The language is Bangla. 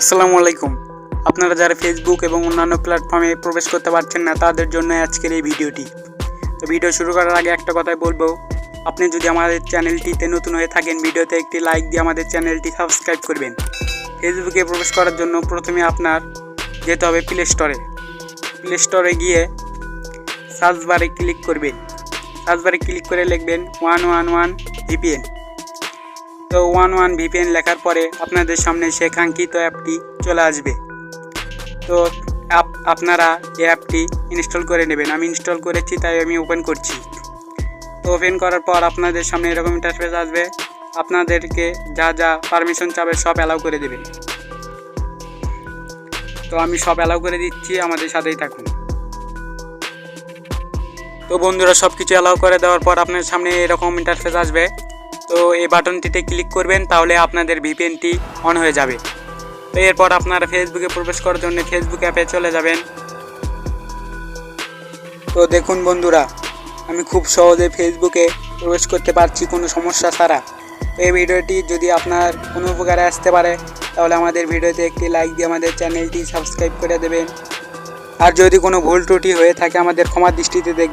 আসসালামু আলাইকুম। আপনারা যারা ফেসবুক এবং অন্যান্য প্ল্যাটফর্মে প্রবেশ করতে পারছেন না, তাদের জন্য আজকের এই ভিডিওটি। তো ভিডিও শুরু করার আগে একটা কথাই বলব। আপনি যদি আমাদের চ্যানেলটিতে নতুন হয়ে থাকেন, ভিডিওতে একটি লাইক দিয়ে আমাদের চ্যানেলটি সাবস্ক্রাইব করবেন। ফেসবুকে প্রবেশ করার জন্য প্রথমে আপনার যেতে হবে প্লে স্টোরে প্লে স্টোরে গিয়ে সার্চ বারে ক্লিক করবেন। সার্চ বারে ক্লিক করে লিখবেন ওয়ান ওয়ান ওয়ান ভিপিএন তো ওয়ান ওয়ান ভিপিএন লেখার পরে আপনাদের সামনে সে অ্যাপটি চলে আসবে। তো আপ- আপনারা এই অ্যাপটি ইনস্টল করে নেবেন। আমি ইনস্টল করেছি, তাই আমি ওপেন করছি। তো ওপেন করার পর আপনাদের সামনে এরকম ইন্টারফেস আসবে। আপনাদেরকে যা যা পারমিশন চাবে সব অ্যালাউ করে দেবেন। তো আমি সব অ্যালাউ করে দিচ্ছি, আমাদের সাথেই থাকুন। তো বন্ধুরা সব কিছু অ্যালাউ করে দেওয়ার পর আপনার সামনে এরকম ইন্টারফেস আসবে। তো এই বাটনটিতে ক্লিক করবেন, তাহলে আপনাদের ভিপিএনটি অন হয়ে যাবে। তো এরপর আপনারা ফেসবুকে প্রবেশ করার জন্য ফেসবুক অ্যাপে চলে যাবেন। তো দেখুন বন্ধুরা, আমি খুব সহজে ফেসবুকে প্রবেশ করতে পারছি কোনো সমস্যা ছাড়া। তো এই ভিডিওটি যদি আপনার কোনো উপকারে আসতে পারে, তাহলে আমাদের ভিডিওতে একটি লাইক দিয়ে আমাদের চ্যানেলটি সাবস্ক্রাইব করে দেবেন। আর যদি কোনো ভুল ত্রুটি হয়ে থাকে, আমাদের ক্ষমার দৃষ্টিতে দেখবেন।